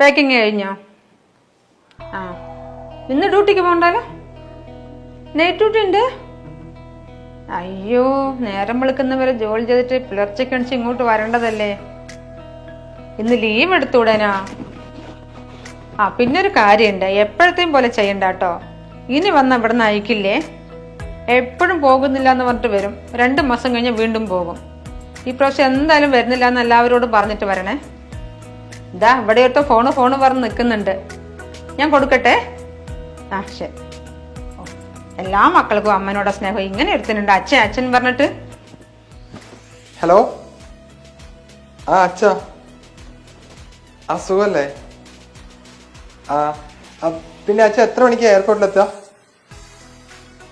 Packing കഴിഞ്ഞോ? ആ. ഇന്ന് ഡ്യൂട്ടിക്ക് പോകണ്ടല്ലോ? നൈറ്റ് ഡ്യൂട്ടി ഉണ്ട്? അയ്യോ നേരം വെളുക്കുന്നവരെ ജോലി ചെയ്തിട്ട് പുലർച്ചയ്ക്ക് അണിച്ച് ഇങ്ങോട്ട് വരേണ്ടതല്ലേ? ഇന്ന് ലീവ് എടുത്തൂടനാ ആ പിന്നെ ഒരു കാര്യമുണ്ട്. എപ്പോഴത്തെയും പോലെ ചെയ്യണ്ട കേട്ടോ ഇനി വന്ന ഇവിടെ നിന്ന് അയക്കില്ലേ? എപ്പോഴും പോകുന്നില്ല എന്ന് പറഞ്ഞിട്ട് വരും. രണ്ട് മാസം കഴിഞ്ഞ് വീണ്ടും പോകും. ഈ പ്രാവശ്യം എന്തായാലും വരുന്നില്ല എന്ന് എല്ലാവരോടും പറഞ്ഞിട്ട് വരണേ. ഇതാ ഇവിടെ ഒരുത്ത ഫോണ് ഫോണ് പറഞ്ഞ് നിൽക്കുന്നുണ്ട് ഞാൻ കൊടുക്കട്ടെ? ആ ശരി. എല്ലാ മക്കൾക്കും അമ്മനോട് സ്നേഹം. ഇങ്ങനെ എടുത്തിട്ടുണ്ട് അച്ഛൻ അച്ഛൻ പറഞ്ഞിട്ട്. ഹലോ ആ അച്ഛ. ആ സുഖല്ലേ? ആ പിന്നെ അച്ഛ എത്ര മണിക്ക് എയർപോർട്ടിലെത്തുക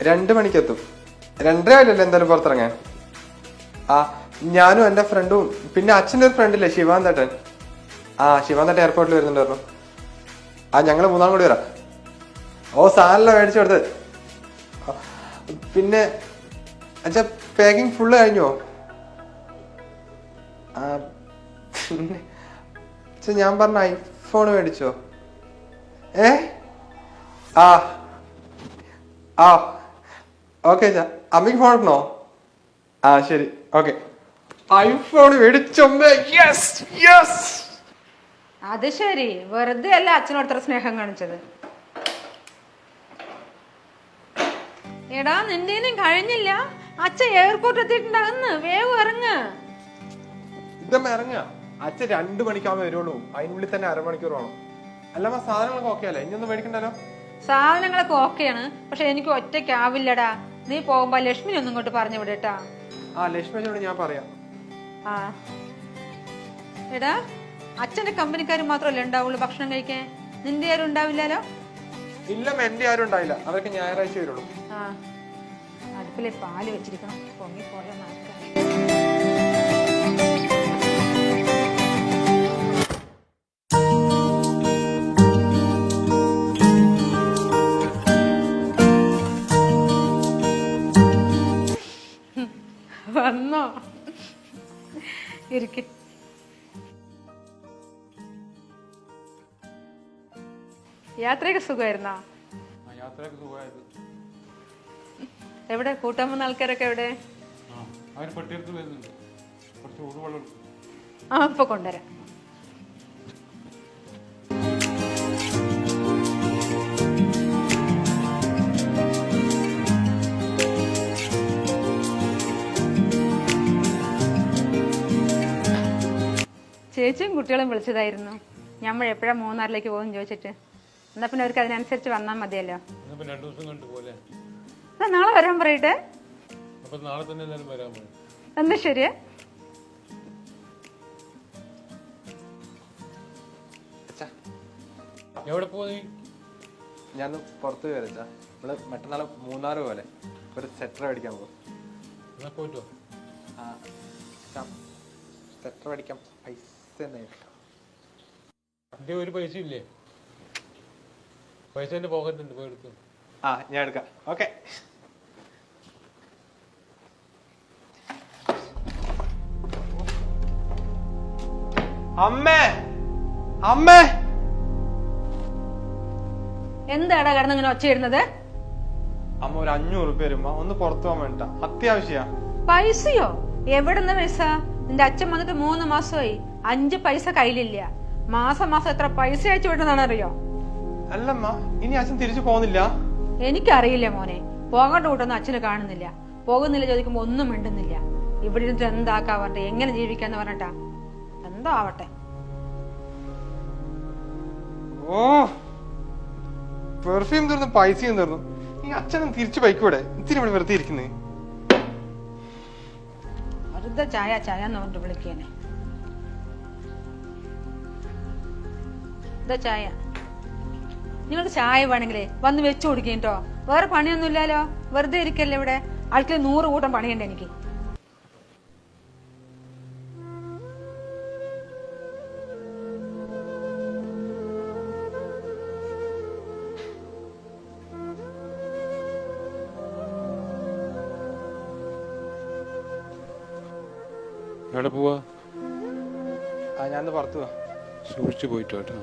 രണ്ട് മണിക്ക് എത്തും രണ്ടര ആയില്ലല്ലോ എന്തായാലും പുറത്തിറങ്ങാൻ. ആ ഞാനും എന്റെ ഫ്രണ്ടും പിന്നെ അച്ഛന്റെ ഒരു ഫ്രണ്ടില്ലേ ശിവാന്തേട്ടൻ? ആ ശിവാന്തട്ട് എയർപോർട്ടിൽ വരുന്നുണ്ടായിരുന്നു. ആ ഞങ്ങൾ മൂന്നാം കൂടി വരാം. ഓ സാധനം മേടിച്ചു കൊടുത്ത്. പിന്നെ അച്ഛാ പാക്കിംഗ് ഫുള്ള് കഴിഞ്ഞോ? ആ, പിന്നെ അച്ഛാ ഞാൻ പറഞ്ഞ ഐഫോൺ മേടിച്ചോ? ഏ? ആ ആ ഓക്കെ അച്ഛാ. അമ്മയ്ക്ക് ഫോൺ ഇടണോ? ആ ശരി ഓക്കെ ഐഫോൺ മേടിച്ചൊമ്പ യെസ് യെസ് അത് ശരി. വെറുതെ അല്ല അച്ഛനോട് അത്ര സ്നേഹം കാണിച്ചത്. എടാ നിന്റെ കഴിഞ്ഞില്ല. അച്ഛൻ എയർപോർട്ട് എത്തിയിട്ടുണ്ടാകുന്നു വേഗം ഇറങ്ങ. ഇതമ്മ ഇറങ്ങുക. അച്ഛൻ രണ്ടു മണിക്കാവുമ്പോ വരുള്ളൂ. അതിനുള്ളിൽ തന്നെ അരമണിക്കൂർ വേണം. അല്ലമ്മ സാധനങ്ങളൊക്കെ ഓക്കെ അല്ലേ? ഇനിയൊന്നും മേടിക്കണ്ടല്ലോ? സാധനങ്ങളൊക്കെ ഓക്കെയാണ് പക്ഷെ എനിക്ക് ഒറ്റയ്ക്കാവില്ലടാ നീ പോകുമ്പോ ലക്ഷ്മിനെ ഒന്നും ഇങ്ങോട്ട് പറഞ്ഞു വിടട്ടാ ആ ലക്ഷ്മിയോട് ഞാൻ പറയാം. ആ. എടാ അച്ഛന്റെ കമ്പനിക്കാർ മാത്രമല്ലേ ഉണ്ടാവുള്ളൂ ഭക്ഷണം കഴിക്കാൻ? നിന്റെ ആരും ഉണ്ടാവില്ലല്ലോ? ഇല്ല എന്റെ ആരും ഉണ്ടായില്ല അവർക്ക് ഞായറാഴ്ച വരുള്ളൂ. ആ അടുപ്പിലെ പാൽ വെച്ചിരിക്കണം. പൊങ്ങി പോലെ നടക്കാൻ വന്നോ? ഇരിക്ക. യാത്രയൊക്കെ സുഖമായിരുന്നോ? യാത്രയൊക്കെ എവിടെ? കൂട്ടാൻ വന്ന ആൾക്കാരൊക്കെ എവിടെ? ആ അവർ പെട്ടിയെടുത്ത് വരുന്നുണ്ട്. കുറച്ച് ഊടുവെള്ളം ആ ഇപ്പൊ കൊണ്ടുവരാം. ചേച്ചിയും കുട്ടികളും വിളിച്ചതായിരുന്നു. ഞമ്മൾ എപ്പോഴാ മൂന്നാറിലേക്ക് പോകും ചോദിച്ചിട്ട്. എന്നാ പിന്നെ അവർക്ക് അതിനനുസരിച്ച് വന്നാൽ മതിയല്ലോ. രണ്ട് ദിവസം കണ്ടു പോലെ എന്നാ നാളെ വരാൻ പറയട്ടെ. അപ്പം നാളെ തന്നെ എല്ലാവരും വരാൻ പറയും. എന്നാ ശരിയാ എവിടെ പോയി ഞാൻ പുറത്ത് വരച്ചാ നമ്മൾ മറ്റന്നാൾ മൂന്നാറ് പോലെ. ഒരു സെറ്റർ മേടിക്കാൻ പോകും എന്നാ പോയിട്ടോ ആ സെറ്റർ മേടിക്കാൻ പൈസ എന്റെ ഒരു പൈസ ഇല്ലേ? പൈസ പോക്കറ്റുണ്ട് പോയി എടുത്തു ആ ഞാൻ എടുക്കാം. ഓക്കെ അമ്മേ! അമ്മേ! എന്താടാ കിടന്ന് ഇങ്ങനെ ഒച്ചയിടുന്നത് അമ്മ ഒരു അഞ്ഞൂറ് വരുമ്പോ ഒന്ന് പുറത്തു പോകാൻ വേണ്ട അത്യാവശ്യ. പൈസയോ? എവിടുന്ന പൈസ? നിന്റെ അച്ഛൻ വന്നിട്ട് മൂന്ന് മാസമായി. അഞ്ച് പൈസ കയ്യിലില്ല. മാസം മാസം എത്ര പൈസ അയച്ചു വിടുന്നതാണ് അറിയോ അല്ലമ്മ ഇനി അച്ഛൻ തിരിച്ചു പോകുന്നില്ല? എനിക്കറിയില്ല മോനെ. പോകേണ്ട കൂട്ടൊന്നും അച്ഛന് കാണുന്നില്ല. പോകുന്നില്ല ചോദിക്കുമ്പോ ഒന്നും മിണ്ടുന്നില്ല. ഇവിടെ ഇരുന്നിട്ട് എന്താക്കാ പറഞ്ഞിട്ട് എങ്ങനെ ജീവിക്കാന്ന് പറഞ്ഞിട്ടാ? എന്തോ ആവട്ടെ. ഓ പെർഫ്യൂം തീർന്നു പൈസയും തീർന്നു. ഈ അച്ഛനും തിരിച്ചു പൈക്കൂടെ ഇത്തിരി ഇവിടെ വെറുതെ ഇരിക്കുന്നേ. വെറുതെ ചായ ചായ എന്ന് പറഞ്ഞിട്ട് വിളിക്കേനെ. ഇതാ ചായ. നിങ്ങൾക്ക് ചായ വേണമെങ്കിലേ വന്ന് വെച്ചു കൊടുക്കും കേട്ടോ വേറെ പണിയൊന്നും ഇല്ലല്ലോ വെറുതെ ഇരിക്കല്ലേ ഇവിടെ? ആൾക്ക് നൂറ് കൂട്ടം പണിയുണ്ട് എനിക്ക്. എവിടെ പോവാ? ആ ഞാൻ പുറത്തു പോവാ സൂക്ഷിച്ചു പോയിട്ടോ കേട്ടോ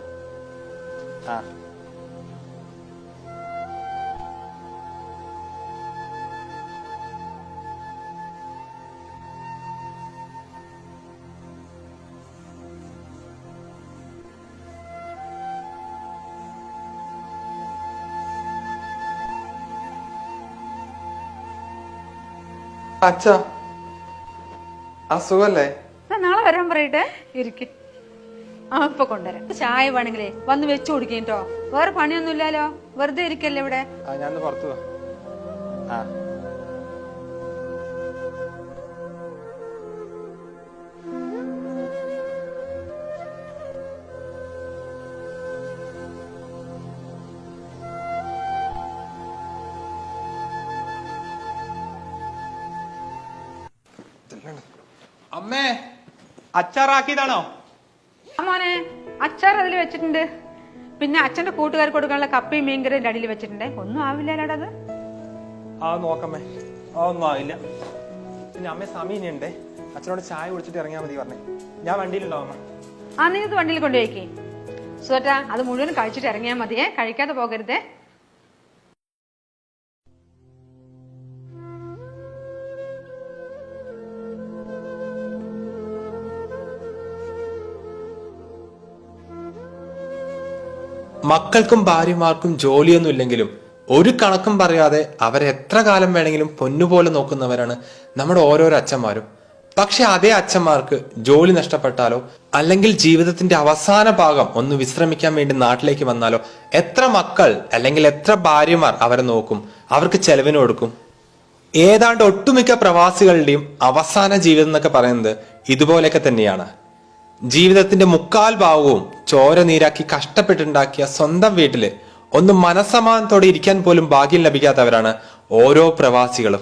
ആ. അച്ഛ അസുഖല്ലേ? നാളെ വരാൻ പറയട്ടെ. ഇരിക്കെ. ആ ഇപ്പൊ കൊണ്ടുവരാം. ചായ വേണമെങ്കിലേ വന്ന് വെച്ചു കൊടുക്കേട്ടോ വേറെ പണിയൊന്നുമില്ലല്ലോ. വെറുതെ ഇരിക്കല്ലേ ഇവിടെ? ഞാൻ പുറത്തു ആ. അമ്മേ അച്ചാറാക്കിയതാണോ? ആ മോനെ അച്ചാർ അതിൽ വെച്ചിട്ടുണ്ട്. പിന്നെ അച്ഛന്റെ കൂട്ടുകാർക്ക് കൊടുക്കാനുള്ള കപ്പയും മീൻകറിയും അടിയിൽ വെച്ചിട്ടുണ്ട്. ഒന്നും ആവില്ലല്ലോടാ അത്. ആ നോക്കമ്മേ. ആ ഒന്നും ആവില്ല. പിന്നെ അമ്മ സമീനുണ്ടേ അച്ഛനോട് ചായ കുടിച്ചിട്ട് ഇറങ്ങിയാൽ മതി പറഞ്ഞേ. ഞാൻ വണ്ടിയിലുണ്ടോ അമ്മ? ആ നീ ഇത് വണ്ടിയിൽ കൊണ്ടുപോയിക്കേ. സുഹറ്റ അത് മുഴുവൻ കഴിച്ചിട്ട് ഇറങ്ങിയാൽ മതിയേ കഴിക്കാതെ പോകരുതേ. മക്കൾക്കും ഭാര്യമാർക്കും ജോലിയൊന്നും ഇല്ലെങ്കിലും ഒരു കണക്കും പറയാതെ അവരെ എത്ര കാലം വേണമെങ്കിലും പൊന്നുപോലെ നോക്കുന്നവരാണ് നമ്മുടെ ഓരോരോ അച്ഛന്മാരും. പക്ഷെ അതേ അച്ഛന്മാർക്ക് ജോലി നഷ്ടപ്പെട്ടാലോ അല്ലെങ്കിൽ ജീവിതത്തിന്റെ അവസാന ഭാഗം ഒന്ന് വിശ്രമിക്കാൻ വേണ്ടി നാട്ടിലേക്ക് വന്നാലോ എത്ര മക്കൾ അല്ലെങ്കിൽ എത്ര ഭാര്യമാർ അവരെ നോക്കും അവർക്ക് ചെലവിന് കൊടുക്കും. ഏതാണ്ട് ഒട്ടുമിക്ക പ്രവാസികളുടെയും അവസാന ജീവിതം എന്നൊക്കെ പറയുന്നത് ഇതുപോലെയൊക്കെ തന്നെയാണ്. ജീവിതത്തിന്റെ മുക്കാൽ ഭാഗവും ചോര നീരാക്കി കഷ്ടപ്പെട്ടുണ്ടാക്കിയ സ്വന്തം വീട്ടിൽ ഒന്ന് മനസ്സമാനത്തോടെ ഇരിക്കാൻ പോലും ഭാഗ്യം ലഭിക്കാത്തവരാണ് ഓരോ പ്രവാസികളും.